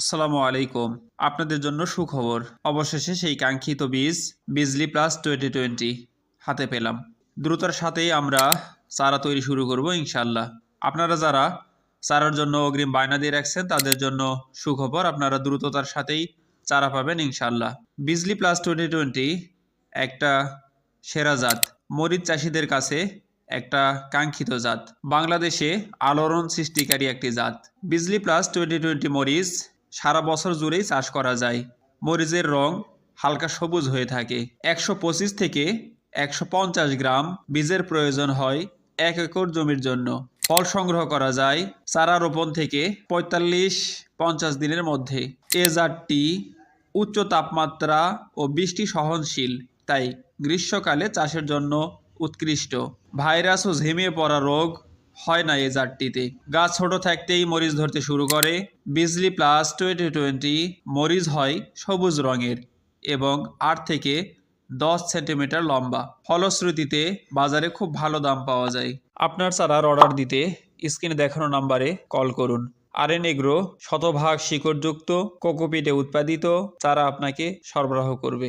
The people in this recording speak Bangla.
আসসালামু আলাইকুম। আপনাদের জন্য সুখবর। অবশেষে সেই কাঙ্ক্ষিত বীজ, বিজলি প্লাস টোয়েন্টি টোয়েন্টি হাতে পেলাম। দ্রুততার সাথেই আমরা চারা তৈরি শুরু করব ইনশাল্লাহ আপনারা যারা চারার জন্য অগ্রিম বায়না দিয়ে রাখছেন, তাদের জন্য সুখবর। আপনারা দ্রুততার সাথেই চারা পাবেন ইনশাল্লাহ বিজলি প্লাস টোয়েন্টি টোয়েন্টি একটা সেরা জাত। মরিচ চাষিদের কাছে একটা কাঙ্ক্ষিত জাত। বাংলাদেশে আলোড়ন সৃষ্টিকারী একটি জাত। বিজলি প্লাস টোয়েন্টি টোয়েন্টি মরিচ সারা বছর জুড়েই চাষ করা যায়। মরিচের রং হালকা সবুজ হয়ে থাকে। একশো পঁচিশ থেকে একশো পঞ্চাশ গ্রাম বীজের প্রয়োজন হয় এক একর জমির জন্য। ফল সংগ্রহ করা যায় চারা রোপণ থেকে পঁয়তাল্লিশ পঞ্চাশ দিনের মধ্যে। এ জাতটি উচ্চ তাপমাত্রা ও বৃষ্টি সহনশীল, তাই গ্রীষ্মকালে চাষের জন্য উৎকৃষ্ট। ভাইরাস ও ঝিমিয়ে পড়া রোগ হয় না এই জাতটিতে। গাছ ছোট থাকতেই মরিচ ধরতে শুরু করে। বিজলি প্লাস টোয়েন্টি টোয়েন্টি মরিচ হয় সবুজ রঙের এবং আট থেকে দশ সেন্টিমিটার লম্বা। ফলশ্রুতিতে বাজারে খুব ভালো দাম পাওয়া যায়। আপনার চারার অর্ডার দিতে স্ক্রিনে দেখানো নাম্বারে কল করুন। আর এন এগ্রো শতভাগ শিকড়যুক্ত কোকোপিটে উৎপাদিত, চারা আপনাকে সরবরাহ করবে।